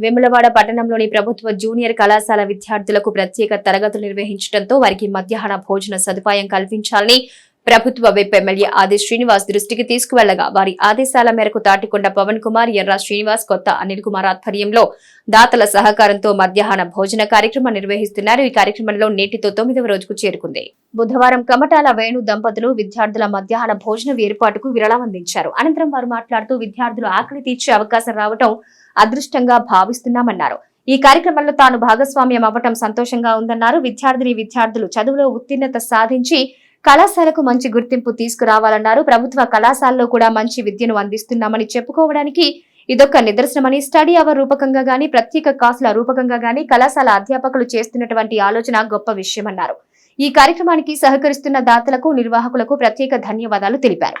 వెములవాడ పట్టణంలోని ప్రభుత్వ జూనియర్ కళాశాల విద్యార్థులకు ప్రత్యేక తరగతులు నిర్వహించడంతో వారికి మధ్యాహ్న భోజన సదుపాయం కల్పించాలని ప్రభుత్వ విప్ ఎమ్మెల్యే ఆది శ్రీనివాస్ దృష్టికి తీసుకువెళ్ళగా వారి ఆదేశాల మేరకు తాటికొండ పవన్ కుమార్ ఎర్రా శ్రీనివాస్ కొత్త అనిల్ కుమార్ ఆధ్వర్యంలో దాతల సహకారంతో మధ్యాహ్న భోజన కార్యక్రమం నిర్వహిస్తున్నారు. ఈ కార్యక్రమంలో నేటితో తొమ్మిదవ రోజుకు చేరుకుంది. బుధవారం కమటాల వేణు దంపతులు విద్యార్థుల మధ్యాహ్న భోజనం ఏర్పాటుకు విరళం అందించారు. అనంతరం వారు మాట్లాడుతూ విద్యార్థులు ఆకలి తీర్చే అవకాశం రావటం అదృష్టంగా భావిస్తున్నామన్నారు. ఈ కార్యక్రమంలో తాను భాగస్వామ్యం అవ్వటం సంతోషంగా ఉందన్నారు. విద్యార్థిని విద్యార్థులు చదువులో ఉత్తీర్ణత సాధించి కళాశాలకు మంచి గుర్తింపు తీసుకురావాలన్నారు. ప్రభుత్వ కళాశాలలో కూడా మంచి విద్యను అందిస్తున్నామని చెప్పుకోవడానికి ఇదొక నిదర్శనమని స్టడీ అవర్ రూపకంగా గాని ప్రత్యేక క్లాసుల రూపకంగా గాని కళాశాల అధ్యాపకులు చేస్తున్నటువంటి ఆలోచన గొప్ప విషయమన్నారు. ఈ కార్యక్రమానికి సహకరిస్తున్న దాతలకు నిర్వాహకులకు ప్రత్యేక ధన్యవాదాలు తెలిపారు.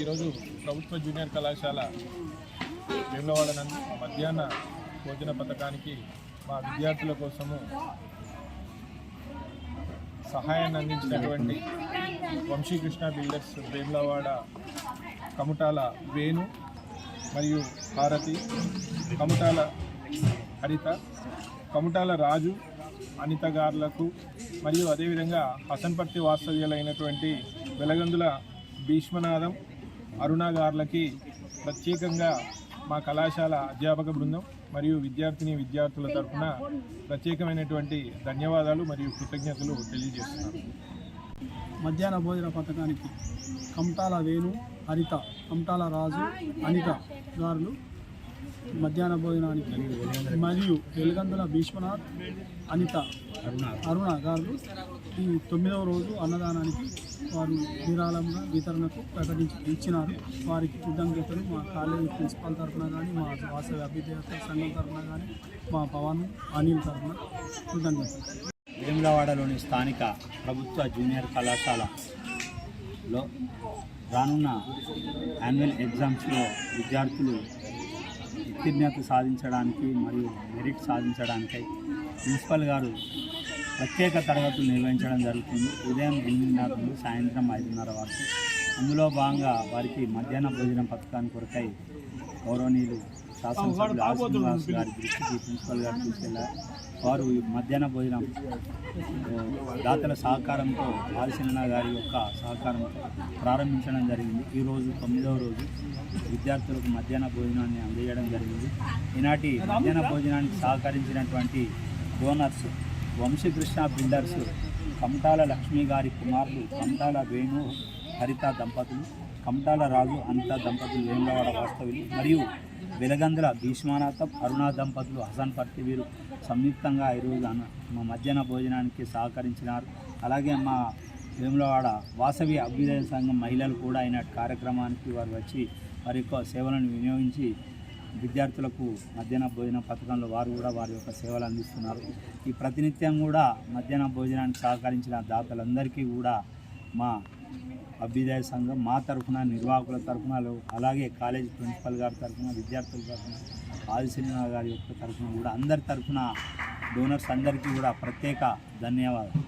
ఈరోజు ప్రభుత్వ జూనియర్ కళాశాల వేములవాడ మధ్యాహ్న భోజన పథకానికి మా విద్యార్థుల కోసము సహాయాన్ని అందించినటువంటి వంశీకృష్ణ బిల్డర్స్ వేములవాడ కముటాల వేణు మరియు హారతి కముటాల హరిత కముటాల రాజు అనిత గారులకు మరియు అదేవిధంగా హసన్పర్తి వాస్తవ్యాలైనటువంటి వెలగందుల భీష్మనాథం అరుణగార్లకి ప్రత్యేకంగా మా కళాశాల అధ్యాపక బృందం మరియు విద్యార్థిని విద్యార్థుల తరఫున ప్రత్యేకమైనటువంటి ధన్యవాదాలు మరియు కృతజ్ఞతలు తెలియజేస్తున్నాను. మధ్యాహ్న భోజన పథకానికి కమటాల వేణు హరిత కమటాల రాజు అనిత గారులు మధ్యాహ్న భోజనానికి. మరియు వెలుగందుల భీష్మనాథ్ అనిత అరుణ గారు ఈ తొమ్మిదవ రోజు అన్నదానానికి వారు విరాళంగా వితరణకు ప్రకటించి ఇచ్చినారు. వారికి కృతజ్ఞతలు మా కాలేజీ ప్రిన్సిపాల్ తరఫున కానీ మా వాసవి అభ్యుదయ సంఘం తరఫున కానీ మా పవన్ అనిల్ తరఫున కృతజ్ఞతలు వేములవాడలోని స్థానిక ప్రభుత్వ జూనియర్ కళాశాలలో రానున్న యాన్యువల్ ఎగ్జామ్స్లో విద్యార్థులు ఉత్తీర్ణత సాధించడానికి మరియు మెరిట్ సాధించడానికై ప్రిన్సిపల్ గారు ప్రత్యేక తరగతులు నిర్వహించడం జరుగుతుంది. ఉదయం ఎనిమిదిన్నర నుండి సాయంత్రం ఐదున్నర వరకు. అందులో భాగంగా వారికి మధ్యాహ్న భోజనం పథకాన్ని కొరకై గౌరవనీయులు శాసనసభ్యులు గారి దృష్టికి ప్రిన్సిపల్ గారు తీసుకెళ్ళారు. వారు మధ్యాహ్న భోజనం దాతల సహకారంతో ఆదిశన గారి యొక్క సహకారం ప్రారంభించడం జరిగింది. ఈరోజు తొమ్మిదవ రోజు విద్యార్థులకు మధ్యాహ్న భోజనాన్ని అందజేయడం జరిగింది. ఈనాటి మధ్యాహ్న భోజనానికి సహకరించినటువంటి డోనర్స్ వంశీకృష్ణ బిల్డర్స్ కమటాల లక్ష్మి గారి కుమారులు కమటాల వేణు హరిత దంపతులు కమటాల రాజు అనిత దంపతులు వేములవాడ వాస్తవులు మరియు వెలగందుల భీష్మానాథం అరుణ దంపతులు హసన్ పర్తి వీరు సంయుక్తంగా ఈరోజు అన్న మా మధ్యాహ్న భోజనానికి సహకరించినారు. అలాగే మా వేములవాడ వాసవి అభ్యుదయ సంఘం మహిళలు కూడా అయిన కార్యక్రమానికి వారు వచ్చి వారి యొక్క సేవలను వినియోగించి విద్యార్థులకు మధ్యాహ్న భోజన పథకంలో వారు కూడా వారి యొక్క సేవలు అందిస్తున్నారు. ఈ ప్రతినిత్యం కూడా మధ్యాహ్న భోజనానికి సహకరించిన దాతలందరికీ కూడా మా అభ్యుదయ సంఘం మా తరఫున నిర్వాహకుల తరఫున అలాగే కాలేజ్ ప్రిన్సిపల్ గారి తరఫున విద్యార్థుల తరఫున ఆదిశనివా గారి యొక్క తరఫున కూడా అందరి తరఫున డోనర్స్ అందరికీ కూడా ప్రత్యేక ధన్యవాదాలు.